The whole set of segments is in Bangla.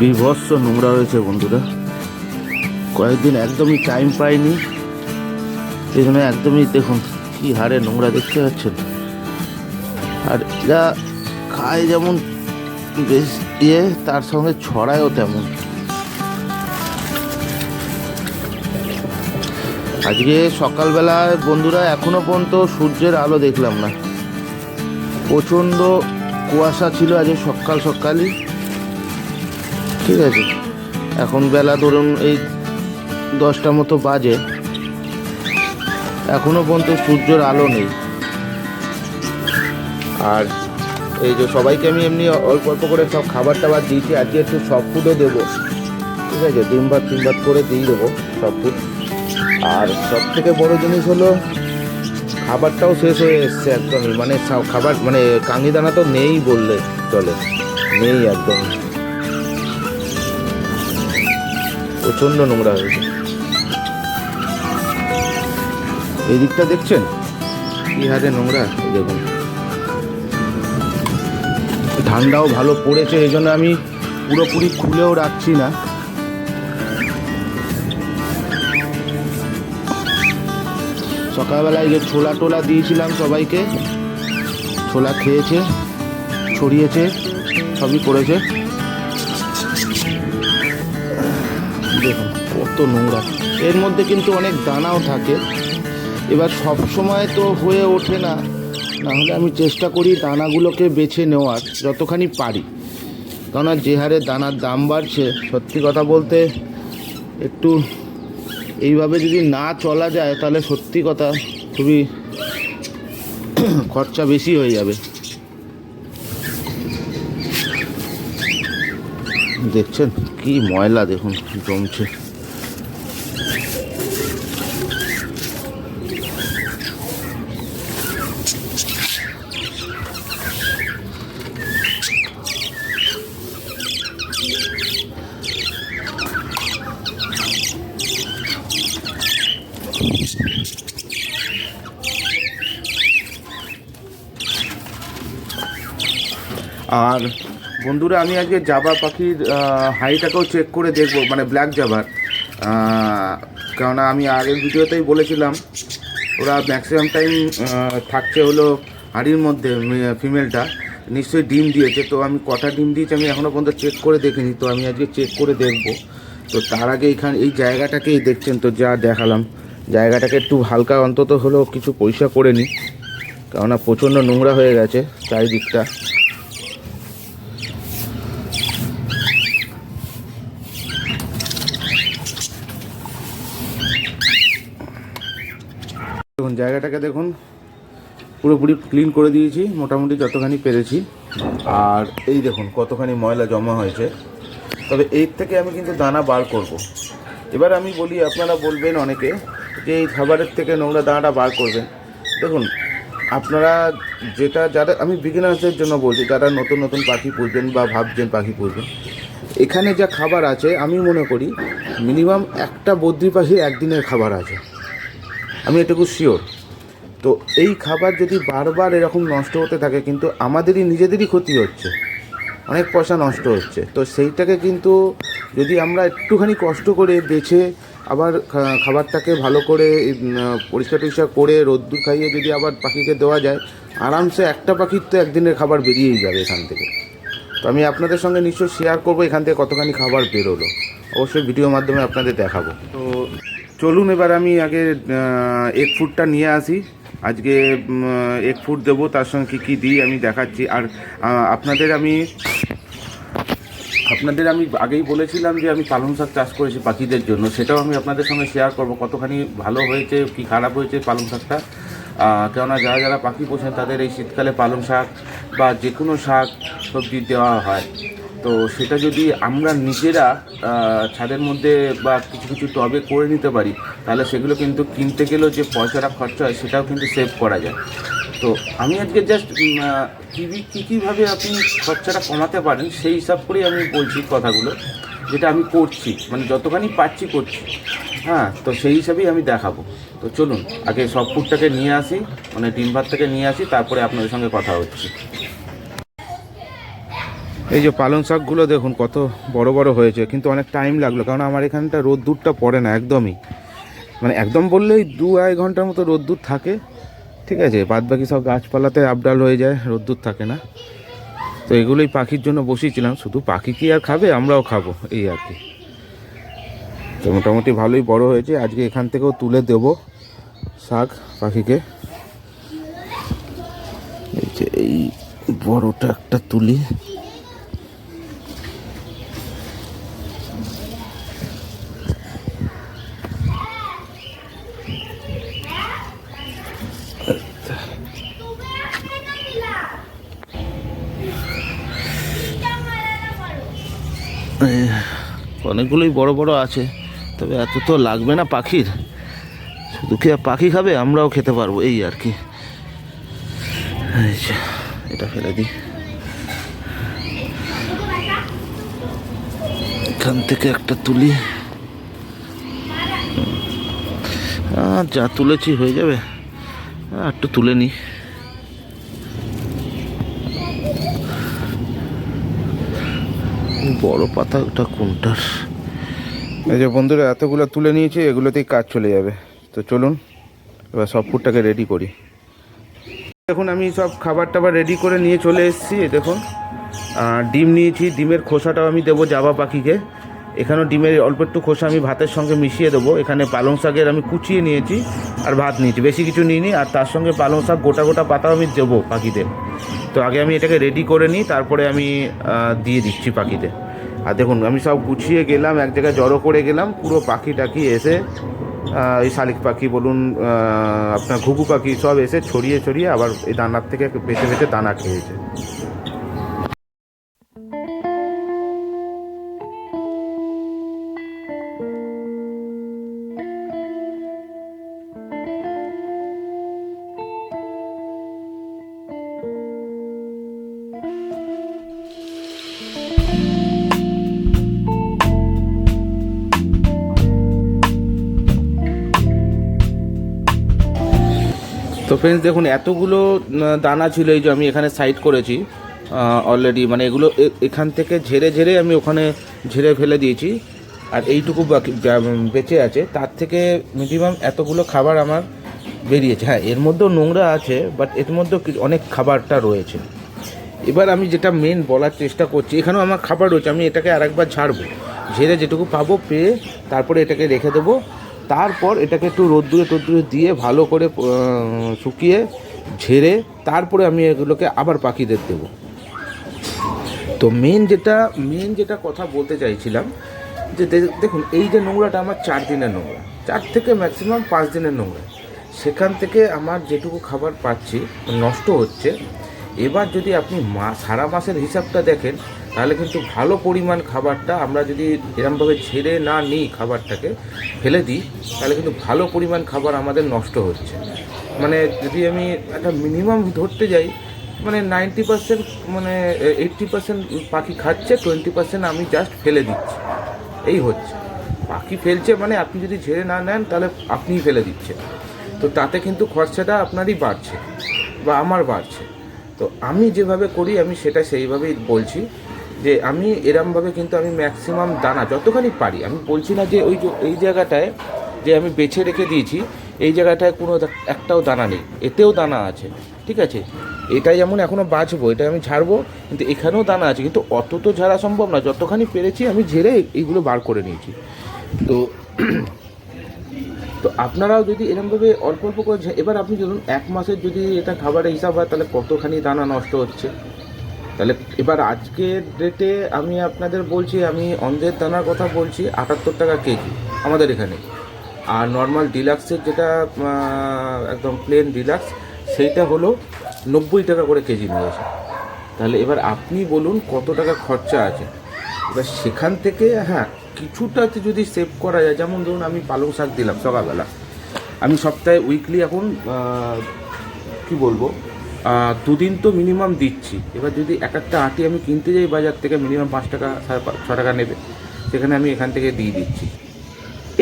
বিভৎস নোংরা হয়েছে বন্ধুরা। কয়েকদিন একদমই টাইম পাইনি। এই জন্য একদমই দেখুন কি হারে নোংরা দেখতে পাচ্ছেন। আর যা খায় যেমন বেশ ইয়ে তার সঙ্গে ছড়ায়ও তেমন। আজকে সকালবেলায় বন্ধুরা এখনও পর্যন্ত সূর্যের আলো দেখলাম না। প্রচণ্ড কুয়াশা ছিল আজকে সকাল সকালই। ঠিক আছে। এখন বেলা ধরুন এই দশটা মতো বাজে। এখনও পর্যন্ত সূর্যের আলো নেই। আর এই যে সবাইকে আমি এমনি অল্প অল্প করে সব খাবার টাবার দিয়েছি, আজকে একটু সফট ফুডও দেবো। ঠিক আছে, ডিম ভাত তিন ভাত করে দিয়ে দেবো সফট ফুড আর সব থেকে বড় জিনিস হলো, খাবারটাও শেষ হয়ে এসছে একদমই। মানে সব খাবার মানে কাঙ্গি দানা তো নেই বললে চলে। নেই একদম প্রচণ্ড নোংরা হয়েছে এই দিকটা দেখছেন? কি হারে নোংরা দেখুন। ঠান্ডাও ভালো পড়েছে, এই জন্য আমি পুরোপুরি খুলেও রাখছি না। সকালবেলায় যে ছোলা টোলা দিয়েছিলাম সবাইকে, ছোলা খেয়েছে, ছড়িয়েছে, সবই করেছে। দেখুন নোংরা। এর মধ্যে কিন্তু অনেক দানাও থাকে। এবার সব সময় তো হয়ে ওঠে না। না হলে আমি চেষ্টা করি দানাগুলোকে বেছে নেওয়ার, যতখানি পারি। কেননা যে হারে দানার দাম বাড়ছে, সত্যি কথা বলতে একটু এইভাবে যদি না চলা যায়, তাহলে সত্যি কথা খুবই খরচা বেশি হয়ে যাবে। দেখছেন কি ময়লা দেখুন, জমছে। আর বন্ধুরা, আমি আজকে জাবা পাখির হাইটাকেও চেক করে দেখব মানে ব্ল্যাক জাবার। কেননা আমি আগের ভিডিওতেই বলেছিলাম, ওরা ম্যাক্সিমাম টাইম থাকছে হলো হাড়ির মধ্যে ফিমেলটা নিশ্চয়ই ডিম দিয়েছে, তো আমি কটা ডিম দিয়েছি আমি এখনও পর্যন্ত চেক করে দেখিনি, তো আমি আজকে চেক করে দেখব। তো তার আগে এইখানে এই জায়গাটাকেই দেখছেন, তো যা দেখালাম। জায়গাটাকে একটু হালকা অন্তত হলেও কিছু পয়সা করে নিই কেননা প্রচণ্ড নোংরা হয়ে গেছে চারিদিকটা। দেখুন, জায়গাটাকে দেখুন। পুরোপুরি ক্লিন করে দিয়েছি, মোটামুটি যতখানি পেরেছি। আর এই দেখুন, কতখানি ময়লা জমা হয়েছে। তবে এর থেকে আমি কিন্তু দানা বার করব। এবার আমি বলি, আপনারা বলবেন অনেকে যে এই খাবারের থেকে নোংরা দানাটা বার করবেন। দেখুন, আপনারা যেটা, যারা, আমি বিগিনার্সদের জন্য বলছি, যারা নতুন নতুন পাখি পুষবেন বা ভাবছেন পাখি পুষবেন, এখানে যা খাবার আছে, আমি মনে করি মিনিমাম একটা বদ্রি পাখির একদিনের খাবার আছে। আমি এটুকু শিওর তো এই খাবার যদি বারবার এরকম নষ্ট হতে থাকে, কিন্তু আমাদেরই নিজেদেরই ক্ষতি হচ্ছে। অনেক পয়সা নষ্ট হচ্ছে। তো সেইটাকে কিন্তু যদি আমরা একটুখানি কষ্ট করে বেছে আবার খাবারটাকে ভালো করে পরিষ্কার টরিষ্কার করে, রোদ্দুর খাইয়ে যদি আবার পাখিকে দেওয়া যায়, আরামসে একটা পাখির তো একদিনের খাবার বেরিয়েই যাবে এখান থেকে। তো আমি আপনাদের সঙ্গে নিশ্চয়ই শেয়ার করব এখান থেকে কতখানি খাবার বেরোলো। অবশ্যই ভিডিওর মাধ্যমে আপনাদের দেখাবো। তো চলুন, এবার আমি আগে এক ফুটটা নিয়ে আসি। আজকে এক ফুট দেবো, তার সঙ্গে কী কী দিই আমি দেখাচ্ছি। আর আপনাদের আমি আপনাদের আমি আগেই বলেছিলাম যে আমি পালং শাক চাষ করেছি পাখিদের জন্য। সেটাও আমি আপনাদের সঙ্গে শেয়ার করব, কতখানি ভালো হয়েছে, কি খারাপ হয়েছে পালং শাকটা। কেননা যারা যারা পাখি পোষেন, তাদের এই শীতকালে পালং শাক বা যে কোনো শাক সবজি দেওয়া হয়। তো সেটা যদি আমরা নিজেরা ছাদের মধ্যে বা কিছু কিছু টবে করে নিতে পারি, তাহলে সেগুলো কিন্তু কিনতে গেলেও যে পয়সাটা খরচা হয়, সেটাও কিন্তু সেভ করা যায়। তো আমি আজকে জাস্ট কী কী কীভাবে আপনি খরচাটা কমাতে পারেন, সেই হিসাব করেই আমি বলছি কথাগুলো, যেটা আমি করছি মানে যতখানি পাচ্ছি করছি। হ্যাঁ তো সেই হিসাবেই আমি দেখাবো। তো চলুন, আগে সব ফুডটাকে নিয়ে আসি মানে ডিম ভাতটাকে নিয়ে আসি, তারপরে আপনাদের সঙ্গে কথা হচ্ছে। এই যে পালং শাকগুলো দেখুন, কত বড় বড় হয়েছে, কিন্তু অনেক টাইম লাগল, কারণ আমার এখানটা রোদ্দুরটা পড়ে না একদমই। মানে একদম বললেই দু আড়াই ঘণ্টার মতো রোদ্দুর থাকে, ঠিক আছে? বাদ বাকি সব গাছপালাতে আপডাল হয়ে যায়, রোদ্দুর থাকে না। তো এগুলোই পাখির জন্য বসিয়েছিলাম, শুধু পাখি কি আর খাবে, আমরাও খাব, এই আর কি। তো মোটামুটি ভালোই বড় হয়েছে, আজকে এখান থেকেও তুলে দেব শাক পাখিকে। এই যে এই বড়টা একটা তুলি। অনেকগুলোই বড় বড় আছে তবে এত তো লাগবে না পাখির। শুধু কি আর পাখি খাবে? আমরাও খেতে পারব এই আর কি। এটা ফেলে দিই। এখান থেকে একটা তুলি। আহ, যা তুলেছি হয়ে যাবে। আহ, একটু তুলে নিই। বড় পাতাটা কোনটার? এই যে বন্ধুরা, এতগুলো তুলে নিয়েছি, এগুলোতেই কাজ চলে যাবে। তো চলুন, এবার সব ফুডটাকে রেডি করি। দেখুন, আমি সব খাবার টাবার রেডি করে নিয়ে চলে এসেছি দেখুন। ডিম নিয়েছি, ডিমের খোসাটাও আমি দেবো জাবা পাখিকে। এখানেও ডিমের অল্প একটু খোসা আমি ভাতের সঙ্গে মিশিয়ে দেবো। এখানে পালং শাকের আমি কুচিয়ে নিয়েছি আর ভাত নিয়েছি, বেশি কিছু নিইনি। আর তার সঙ্গে পালং শাক গোটা গোটা পাতাও আমি দেবো পাখিদের। তো আগে আমি এটাকে রেডি করে নিই, তারপরে আমি দিয়ে দিচ্ছি পাখিতে আর দেখুন, আমি সব গুছিয়ে গেলাম, এক জায়গায় জড়ো করে গেলাম, পুরো পাখি টাকি এসে এই শালিক পাখি বলুন আপনার ঘুঘু পাখি সব এসে ছড়িয়ে ছড়িয়ে আবার এই দানার থেকে বেঁচে বেছে দানা খেয়েছে। তো ফ্রেন্ডস দেখুন, এতগুলো দানা ছিল, এই যে আমি এখানে সাইড করেছি অলরেডি মানে এগুলো এখান থেকে ঝেড়ে ঝেড়ে আমি ওখানে ঝেড়ে ফেলে দিয়েছি, আর এইটুকু বাকি বেঁচে আছে, তার থেকে মিনিমাম এতগুলো খাবার আমার বেরিয়েছে। হ্যাঁ এর মধ্যেও নোংরা আছে বাট এর মধ্যেও অনেক খাবারটা রয়েছে। এবার আমি যেটা মেন বলার চেষ্টা করছি, এখানেও আমার খাবার রয়েছে, আমি এটাকে আরেকবার ঝাড়বো। ঝেড়ে যেটুকু পাবো, পেয়ে তারপরে এটাকে রেখে দেবো তারপর এটাকে একটু রোদ্দুরে টদ্দুরে দিয়ে ভালো করে শুকিয়ে ঝেড়ে তারপরে আমি এগুলোকে আবার পাখিদের দেবো। তো মেন যেটা মেন যেটা কথা বলতে চাইছিলাম, যে দেখুন, এই যে নোংরাটা আমার চার দিনের নোংরা। চার থেকে ম্যাক্সিমাম পাঁচ দিনের নোংরা। সেখান থেকে আমার যেটুকু খাবার পাচ্ছি, নষ্ট হচ্ছে এবার যদি আপনি মা, সারা মাসের হিসাবটা দেখেন, তাহলে কিন্তু ভালো পরিমাণ খাবারটা আমরা যদি এরমভাবে ছেড়ে না নিই খাবারটাকে, ফেলে দিই, তাহলে কিন্তু ভালো পরিমাণ খাবার আমাদের নষ্ট হচ্ছে। মানে যদি আমি একটা মিনিমাম ধরতে যাই মানে নাইনটি পার্সেন্ট মানে এইট্টি পার্সেন্ট পাখি খাচ্ছে, টোয়েন্টি পার্সেন্ট আমি জাস্ট ফেলে দিচ্ছি। এই হচ্ছে। পাখি ফেলছে মানে আপনি যদি ঝেড়ে না নেন, তাহলে আপনিই ফেলে দিচ্ছেন। তো তাতে কিন্তু খরচাটা আপনারই বাড়ছে, বা আমার বাড়ছে। তো আমি যেভাবে করি, আমি সেটা সেইভাবেই বলছি যে আমি এরমভাবে কিন্তু আমি ম্যাক্সিমাম দানা যতখানি পারি, আমি বলছি না যে ওই এই জায়গাটায় যে আমি বেছে রেখে দিয়েছি, এই জায়গাটায় কোনো একটাও দানা নেই, এতেও দানা আছে, ঠিক আছে? এটা যেমন এখনও বাঁচবো এটা আমি ঝাড়বো, কিন্তু এখানেও দানা আছে, কিন্তু অত তো ঝাড়া সম্ভব না, যতখানি পেরেছি আমি ঝেড়ে এইগুলো বার করে নিয়েছি। তো তো আপনারাও যদি এরকমভাবে অল্প অল্প করে এবার আপনি ধরুন এক মাসের যদি এটা খাবারের হিসাব হয়, তাহলে কতখানি দানা নষ্ট হচ্ছে? তাহলে এবার আজকের ডেটে আমি আপনাদের বলছি, আমি অন্ধের দানার কথা বলছি, আটাত্তর টাকা কেজি আমাদের এখানে। আর নর্মাল ডিলাক্সের যেটা একদম প্লেন ডিলাক্স সেইটা হলো নব্বই টাকা করে কেজি নিয়েছে। তাহলে এবার আপনি বলুন কত টাকা খরচা আছে? এবার সেখান থেকে হ্যাঁ কিছুটাতে যদি সেভ করা যায়, যেমন ধরুন আমি পালং শাক দিলাম সকালবেলা। আমি সপ্তাহে উইকলি এখন কি বলব দুদিন তো মিনিমাম দিচ্ছি। এবার যদি এক একটা আটি আমি কিনতে যাই বাজার থেকে মিনিমাম পাঁচ টাকা, সাড়ে ছ টাকা নেবে। সেখানে আমি এখান থেকে দিয়ে দিচ্ছি।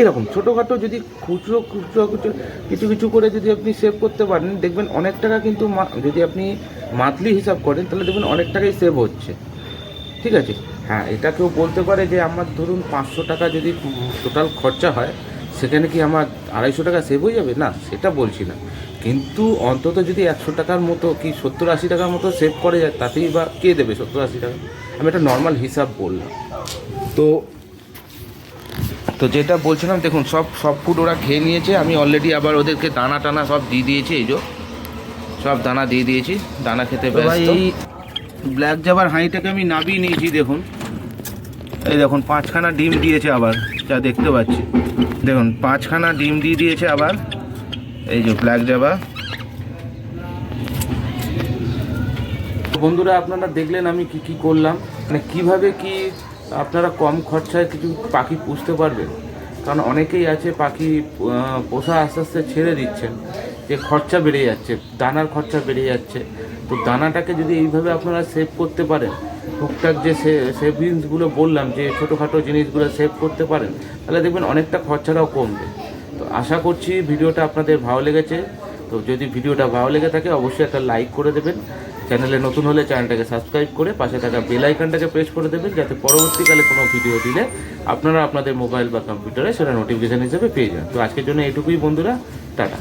এরকম ছোটোখাটো যদি খুচরো খুচরো খুচরো কিছু কিছু করে যদি আপনি সেভ করতে পারেন, দেখবেন অনেক টাকা কিন্তু যদি আপনি মান্থলি হিসাব করেন, তাহলে দেখবেন অনেক টাকাই সেভ হচ্ছে। ঠিক আছে? হ্যাঁ এটা কেউ বলতে পারে যে আমার ধরুন পাঁচশো টাকা যদি টোটাল খরচা হয় সেখানে কি আমার আড়াইশো টাকা সেভ হয়ে যাবে? না সেটা বলছি না। কিন্তু অন্তত যদি একশো টাকার মতো কি সত্তর আশি টাকার মতো সেভ করে যায় তাতেই বা কে দেবে সত্তর আশি টাকা? আমি একটা নর্মাল হিসাব বললাম। তো তো যেটা বলছিলাম দেখুন সব সব ফুড ওরা খেয়ে নিয়েছে। আমি অলরেডি আবার ওদেরকে দানা টানা সব দিয়ে দিয়েছি এই যে। সব দানা দিয়ে দিয়েছি। দানা খেতে ব্যস্ত। ব্ল্যাক জাবার হাঁড়িটাকে আমি নাবিয়ে নিয়েছি, দেখুন। এই দেখুন, পাঁচখানা ডিম দিয়েছে আবার, যা দেখতে পাচ্ছি। দেখুন, পাঁচখানা ডিম দিয়ে দিয়েছে আবার, এই যে ব্ল্যাক জাবা বন্ধুরা, আপনারা দেখলেন আমি কি কি করলাম। মানে কীভাবে কি আপনারা কম খরচায় কিছু পাখি পুষতে পারবেন? কারণ অনেকেই আছে পাখি পোষা আস্তে আস্তে ছেড়ে দিচ্ছেন। যে খরচা বেড়ে যাচ্ছে, দানার খরচা বেড়ে যাচ্ছে। তো দানাটাকে যদি এইভাবে আপনারা সেভ করতে পারেন, টুকটাক যে সেভিংসগুলো বললাম, যে ছোটোখাটো জিনিসগুলো সেভ করতে পারেন, তাহলে দেখবেন অনেকটা খরচাটাও কমবে। তো আশা করছি ভিডিওটা আপনাদের ভালো লেগেছে। তো যদি ভিডিওটা ভালো লেগে থাকে, অবশ্যই একটা লাইক করে দেবেন। চ্যানেলে নতুন হলে চ্যানেলটাকে সাবস্ক্রাইব করে পাশে থাকা বেল আইকনটাকে প্রেস করে দেবেন, যাতে পরবর্তীকালে কোনো ভিডিও দিলে আপনারা আপনাদের মোবাইল বা কম্পিউটারে সেটা নোটিফিকেশান হিসেবে পেয়ে যান। তো আজকের জন্য এটুকুই বন্ধুরা, টাটা।